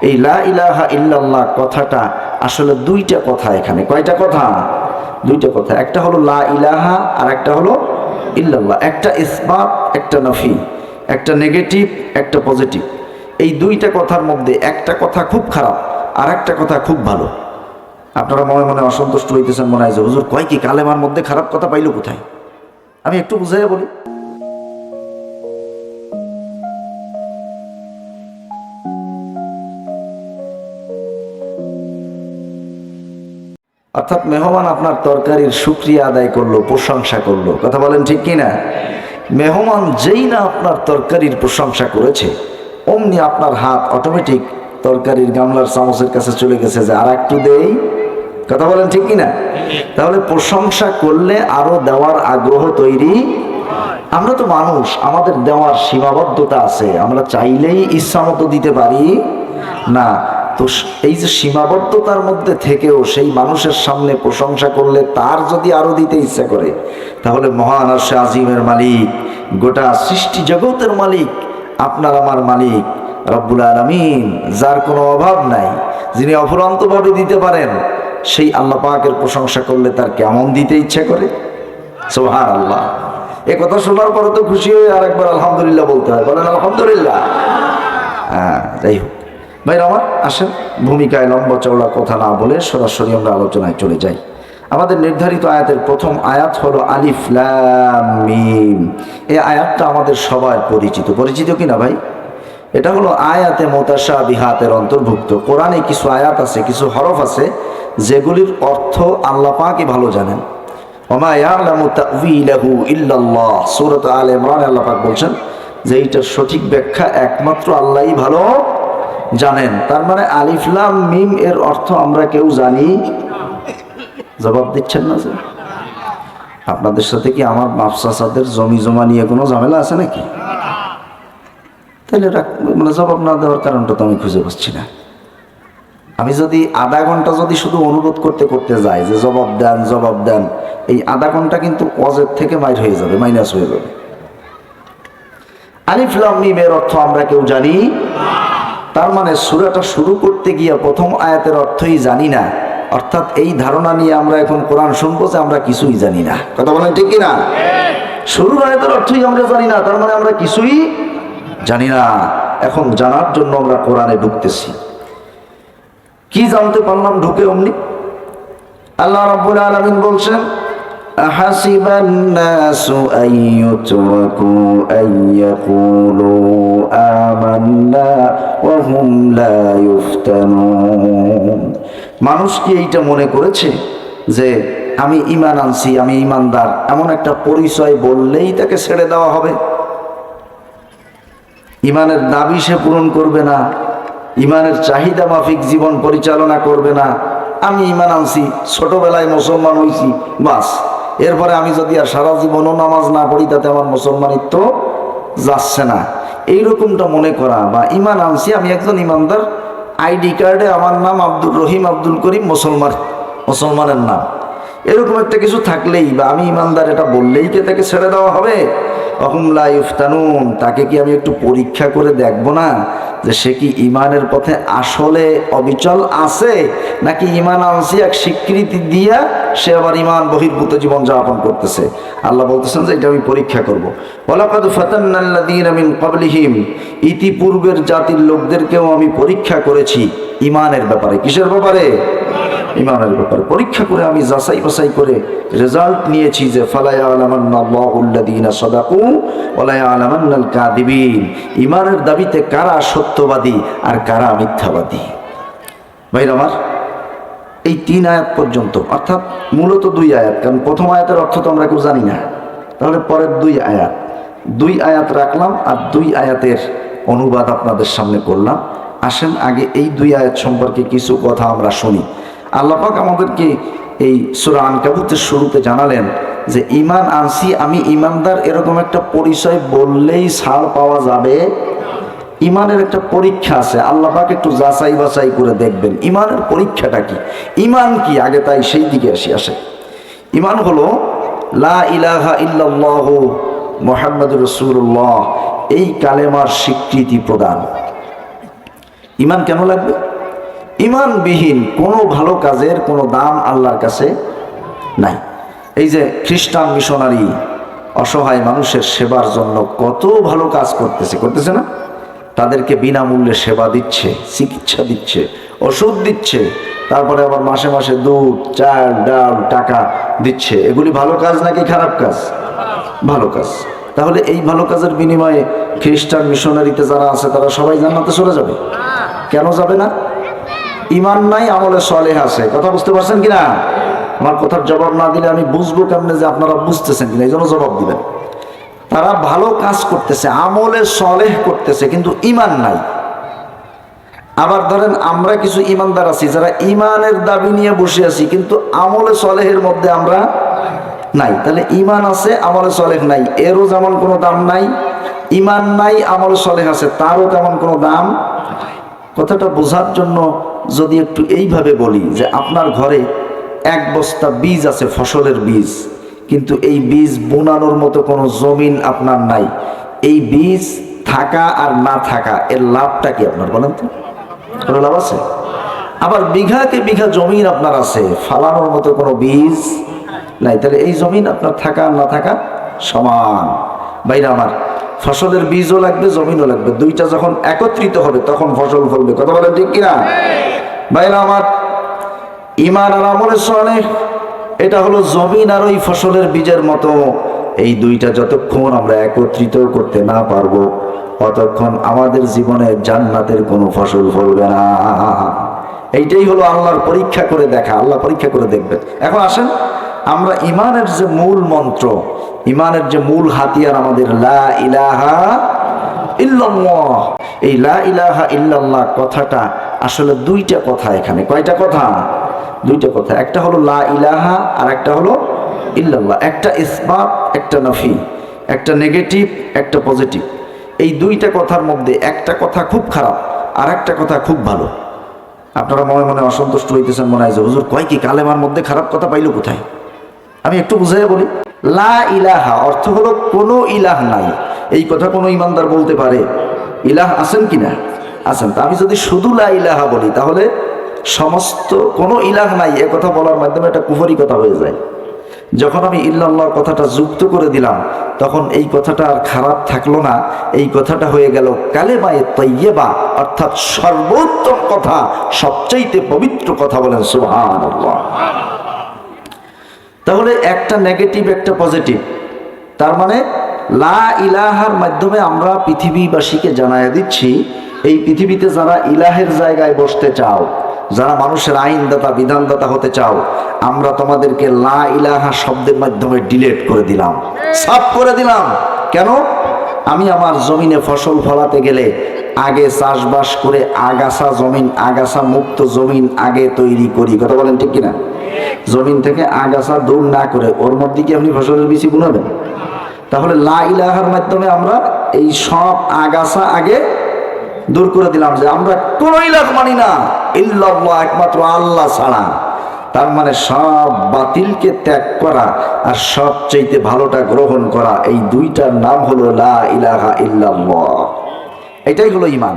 এই লা ইলাহা ইল্লাল্লাহ কথাটা আসলে দুইটা কথা এখানে। কয়টা কথা? দুইটা কথা। একটা হলো লা ইলাহা আর একটা হলো ইল্লাল্লাহ। একটা ইসবাত, একটা নফি। একটা নেগেটিভ, একটা পজিটিভ। এই দুইটা কথার মধ্যে একটা কথা খুব খারাপ আর একটা কথা খুব ভালো। আপনারা মনে মনে অসন্তুষ্ট হইতেছেন, মনে হয় যে হুজুর কয় কি কালেমার মধ্যে খারাপ কথা পাইলো কোথায়? আমি একটু বুঝাই বলি। অর্থাৎ মেহমান আপনার তরকারির সুক্রিয়া আদায় করল, প্রশংসা করল। কথা বলেন ঠিক কি না মেহমান যেই না আপনার তরকারির প্রশংসা করেছে, অমনি আপনার হাত অটোমেটিক তরকারির গামলার চামচের কাছে চলে গেছে যে আর একটু দেই। কথা বলেন ঠিক কি না তাহলে প্রশংসা করলে আরও দেওয়ার আগ্রহ তৈরি আমরা তো মানুষ, আমাদের দেওয়ার সীমাবদ্ধতা আছে। আমরা চাইলেই ইচ্ছা মতো দিতে পারি। না তো এই যে সীমাবদ্ধতার মধ্যে থেকেও সেই মানুষের সামনে প্রশংসা করলে তার যদি আরও দিতে ইচ্ছা করে, তাহলে মহান আরশে আজিমের মালিক, গোটা সৃষ্টি জগতের মালিক, আপনার আমার মালিক, রব্বুল আলমিন, যার কোনো অভাব নাই, যিনি অফুরন্তভাবে দিতে পারেন, সেই আল্লাহ পাকের প্রশংসা করলে তার কেমন দিতে ইচ্ছা করে? সোহান আল্লাহ এ কথা শোনার পরে তো খুশি হয়ে আরেকবার আলহামদুলিল্লাহ বলতে হয়। বলেন আলহামদুলিল্লাহ। হ্যাঁ যাই হোক। ভাই আমার, আসেন, ভূমিকায় লম্বা চওড়া কথা না বলে সরাসরি আমরা আলোচনায় চলে যাই। আমাদের নির্ধারিত আয়াতের প্রথম আয়াত হলো আলিফ মিম। এই আয়াতটা আমাদের সবার পরিচিত। পরিচিত কি না ভাই? এটা হলো আয়াতে মোতাসা বিহাতের অন্তর্ভুক্ত। কোরআনে কিছু আয়াত আছে, কিছু হরফ আছে, যেগুলির অর্থ আল্লাহ পাকই ভালো জানেন। ওমা ইয়ালামু ইমরান আল্লাহ পাক বলছেন যে এইটার সঠিক ব্যাখ্যা একমাত্র আল্লাহই ভালো। জানেন। তার মানে আলিফলাম মিম এর অর্থ আমরা কেউ জানি। জবাব দিচ্ছেন না যে আপনাদের সাথে কি আমার মাফসাসাদের জমি জমা নিয়ে কোনো ঝামেলা আছে নাকি? তাহলে মানে জবাব না দেওয়ার কারণটা তো আমি খুঁজে পাচ্ছি না। আমি যদি আধা ঘণ্টা যদি শুধু অনুরোধ করতে করতে যাই যে জবাব দেন জবাব দেন, এই আধা ঘণ্টা কিন্তু অজের থেকে মাইর হয়ে যাবে, মাইনাস হয়ে যাবে। আলিফলাম মিমের অর্থ আমরা কেউ জানি তার মানে সুরাটা শুরু করতে গিয়ে প্রথম আয়াতের অর্থই জানি না। অর্থাৎ এই ধারণা নিয়ে আমরা এখন কোরআন শুনব যে আমরা কিছুই জানি না। কথা বলেন ঠিক কিনা? শুরুর আয়াতের অর্থই আমরা জানি না, তার মানে আমরা কিছুই জানি না। এখন জানার জন্য আমরা কোরআনে ঢুকতেছি। কি জানতে পারলাম ঢুকে অমনি? আল্লাহ রাব্বুল আলামিন বলছেন أحسب الناس أن يتركوا أن يقولوا آمنا وهم لا يفتنون মানুষ কি এইটা মনে করেছে যে আমি ইমান আনছি আমি ইমানদার এমন একটা পরিচয় বললেই তাকে ছেড়ে দেওয়া হবে ইমানের দাবি সে পূরণ করবে না ইমানের চাহিদা মাফিক জীবন পরিচালনা করবে না আমি ইমান আনছি ছোটবেলায় মুসলমান হইছি বাস এরপরে আমি যদি আর সারা জীবনও নামাজ না পড়ি, তাতে আমার মুসলমানিত্ব যাচ্ছে না। এইরকমটা মনে করা বা ইমান আনছি, আমি একজন ইমানদার। আইডি কার্ডে আমার নাম আব্দুর রহিম আব্দুল করিম মুসলমান মুসলমানের নাম। এরকম একটা কিছু থাকলেই বা আমি ইমানদার এটা বললেই কি তাকে ছেড়ে দেওয়া হবে? অহুমলা ইফতানুন, তাকে কি আমি একটু পরীক্ষা করে দেখব না যে সে কি ইমানের পথে আসলে অবিচল আছে নাকি ইমান আনসি এক স্বীকৃতি দিয়া সে আবার ইমান বহির্ভূত জীবন যাপন করতেছে? আল্লাহ বলতেছেন যে এটা আমি পরীক্ষা করব। ওয়ালাকাদ ফাতান্নাল্লাযীনা মিন ক্বাবলিহিম, ইতিপূর্বের জাতির লোকদেরকেও আমি পরীক্ষা করেছি ইমানের ব্যাপারে। কিসের ব্যাপারে? ইমানের ব্যাপারে। পরীক্ষা করে আমি যাচাই বাছাই করে রেজাল্ট নিয়েছি যে ইমানের দাবিতে কারা সত্যবাদী আর কারা মিথ্যাবাদী? ভাইরা আমার, এই তিন আয়াত পর্যন্ত, অর্থাৎ মূলত দুই আয়াত, কারণ প্রথম আয়াতের অর্থ তো আমরা কেউ জানি না। তাহলে পরের দুই আয়াত। দুই আয়াত রাখলাম আর দুই আয়াতের অনুবাদ আপনাদের সামনে করলাম। আসেন আগে এই দুই আয়াত সম্পর্কে কিছু কথা আমরা শুনি। আল্লাপাক আমাদেরকে এই সুরা আনকাবুতের শুরুতে জানালেন যে ইমান আনসি আমি ইমানদার এরকম একটা পরিচয় বললেই ছাড় পাওয়া যাবে। ইমানের একটা পরীক্ষা আছে, আল্লাহ পাক একটু যাচাই বাছাই করে দেখবেন। ইমানের পরীক্ষাটা কি? ইমান কি? আগে তাই সেই দিকে আসি, আসে। ইমান হলো, লা ইলাহা ইল্লাল্লাহ মোহাম্মদ রসুল্লাহ এই কালেমার স্বীকৃতি প্রদান। ইমান কেন লাগবে? ইমানবিহীন কোনো ভালো কাজের কোনো দাম আল্লাহর কাছে নাই। এই যে খ্রিস্টান মিশনারি অসহায় মানুষের সেবার জন্য কত ভালো কাজ করতেছে করতেছে না? তাদেরকে বিনামূল্যে সেবা দিচ্ছে, চিকিৎসা দিচ্ছে, ওষুধ দিচ্ছে, তারপরে আবার মাসে মাসে দুধ চাল ডাল, টাকা দিচ্ছে। এগুলি ভালো কাজ নাকি খারাপ কাজ? ভালো কাজ। তাহলে এই ভালো কাজের বিনিময়ে খ্রিস্টান মিশনারিতে যারা আছে, তারা সবাই জান্নাতে চলে যাবে? কেন যাবে না? ইমান নাই, আমলে সলেহ আছে। কথা বুঝতে পারছেন কিনা? আমার কথার জবাব না দিলে আমি বুঝব কেমনে যে আপনারা বুঝতেছেন কিনা এই জন্য জবাব দিবেন। তারা ভালো কাজ করতেছে, আমলে সলেহ করতেছে, কিন্তু ইমান নাই। আবার ধরেন, আমরা কিছু ইমানদার আছি, যারা ইমানের দাবি নিয়ে বসে আছি, কিন্তু আমলে সলেহের মধ্যে আমরা নাই। তাহলে ইমান আছে, আমলে সলেহ নাই, এরও যেমন কোনো দাম নাই, ইমান নাই, আমল সলেহ আছে, তারও তেমন কোনো দাম কথাটা বোঝার জন্য যদি একটু এইভাবে বলি যে আপনার ঘরে এক বস্তা বীজ আছে, ফসলের বীজ, কিন্তু এই বীজ বোনানোর মতো কোনো জমিন আপনার নাই। এই বীজ থাকা আর না থাকা, এর লাভটা কি আপনার বলেন তো? কোনো লাভ আছে? আবার বিঘাকে বিঘা জমিন আপনার আছে, ফালানোর মতো কোনো বীজ নাই। তাহলে এই জমিন আপনার থাকা আর না থাকা সমান। বাইরে আমার, ফসলের বীজও লাগবে, জমিনও লাগবে। দুইটা যখন একত্রিত হবে, তখন ফসল ফলবে। কথা বলেন ঠিক কিনা? বাইরে আমার ইমান আর আমলের সনে এটা হলো জমিন আর ওই ফসলের বীজের মতো। এই দুইটা যতক্ষণ আমরা একত্রিত করতে না পারব, ততক্ষণ আমাদের জীবনে জান্নাতের কোনো ফসল ফলবে না। এইটাই হলো আল্লাহর পরীক্ষা করে দেখা, আল্লাহ পরীক্ষা করে দেখবেন। এখন আসেন, আমরা ইমানের যে মূল মন্ত্র ইমানের যে মূল হাতিয়ার আমাদের লা ইলাহা ইল্লাল্লাহ। এই লা ইলাহা ইল্লাল্লাহ কথাটা আসলে দুইটা কথা এখানে। কয়টা কথা? দুইটা কথা। একটা হলো লা ইলাহা আর একটা হলো ইল্লাল্লাহ। একটা ইসবাত, একটা নফি। একটা নেগেটিভ, একটা পজিটিভ। এই দুইটা কথার মধ্যে একটা কথা খুব খারাপ আর একটা কথা খুব ভালো। আপনারা মনে মনে অসন্তুষ্ট হইতেছেন, মনে হয় যে, হুজুর, কয় কি কালেমার মধ্যে খারাপ কথা পাইলো কোথায়? আমি একটু বুঝাই বলি। লা ইলাহা অর্থ হলো কোনো ইলাহ নাই। এই কথা কোনো ইমানদার বলতে পারে। ইলাহ আছেন কিনা? আছেন। তা আমি যদি শুধু লা ইলাহা বলি, তাহলে সমস্ত কোনো ইলাহ নাই, এ কথা বলার মাধ্যমে একটা কুফরি কথা হয়ে যায়। যখন আমি ইল্লাল্লাহর কথাটা যুক্ত করে দিলাম, তখন এই কথাটা আর খারাপ থাকল না। এই কথাটা হয়ে গেল কালেমায়ে তৈয়বা অর্থাৎ সর্বোত্তম কথা, সবচাইতে পবিত্র কথা বলেন সুবহানাল্লাহ। তাহলে একটা নেগেটিভ একটা পজিটিভ তার মানে লা ইলাহার মাধ্যমে আমরা পৃথিবীবাসীকে জানায় দিচ্ছি, এই পৃথিবীতে যারা ইলাহের জায়গায় বসতে চাও, যারা মানুষের আইনদাতা, বিধানদাতা হতে চাও, আমরা তোমাদেরকে লা ইলাহা শব্দের মাধ্যমে ডিলেট করে দিলাম। সাফ করে দিলাম। কেন? আমি আমার জমিনে ফসল ফলাতে গেলে আগে চাষবাস করে আগাছা জমিন, আগাছা মুক্ত জমিন আগে তৈরি করি। কথা বলেন ঠিক কিনা? জমিন থেকে আগাছা দূর না করে ওর মধ্যে কি আপনি ফসলের বেশি বুনাবেন? তাহলে লা ইলাহার মাধ্যমে আমরা এই সব আগাছা আগে দূর করে দিলাম যে আমরা কোন ইলাহ মানি না, ইল্লাল্লাহ একমাত্র আল্লাহ ছাড়া। তার মানে সব বাতিলকে ত্যাগ করা আর সবচেয়েতে ভালোটা গ্রহণ করা, এই দুইটার নাম হলো লা ইলাহা ইল্লাল্লাহ। এটাই হলো ইমান